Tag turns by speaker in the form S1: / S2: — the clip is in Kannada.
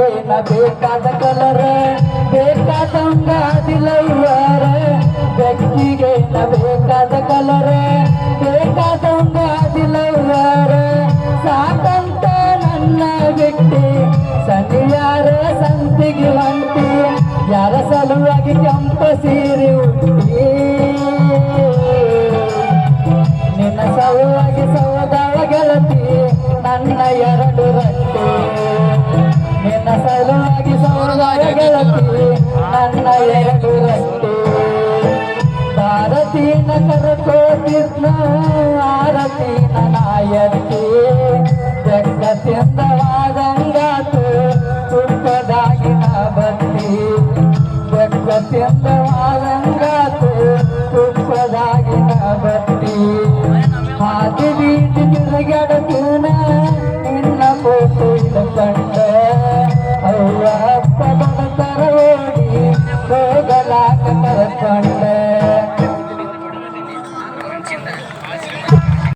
S1: ಬೆಕ್ಕಿಗೇನ ಬೇಕಾದ ಕಲರ ಬೇಕಾದಂಗ ಇವರ ಬೆಕ್ಕಿಗೇನ ಬೇಕಾದ ಕಲರ ಬೇಕಾದಂಗ ಇವರ ಸಾಕಂತ ನನ್ನ ಬಿಟ್ಟಿ ಸನಿಯಾರ ಸಂತಿಗೆ ಹೊಂಟಿ. ಯಾರ ಸಲುವಾಗಿ ಕೆಂಪ ಸೀರೆ ನಿನ್ನ ಸಲುವಾಗಿ ಸೌದವ ಗೆಳತಿ, ನನ್ನ ಎರಡು ರಟ್ಟಿ. ಗೆಳತಿ ನನ್ನ ರಟ್ಟಿ ಭಾರತೀನ ಕರಕೋತಿದ್ನ ಆರತೀನ ನಾಯಕಿ ಜಗತ್ತಿಂದ ವಾದಂಗಾತು ತುಪ್ಪದಾಗಿನ ಬತ್ತಿ ಜಗತ್ತಿಂದ ವಾದಂಗಾತು ತುಪ್ಪದಾಗಿನ ಬತ್ತಿ ಹಾದಿ ಬೀದಿ ತಿರುಗಾಡತೂನ ನಿನ್ನ ಫೋಟೋ ಅವ್ವ ಹೋಗಲಾಗ ಕಂಡೆ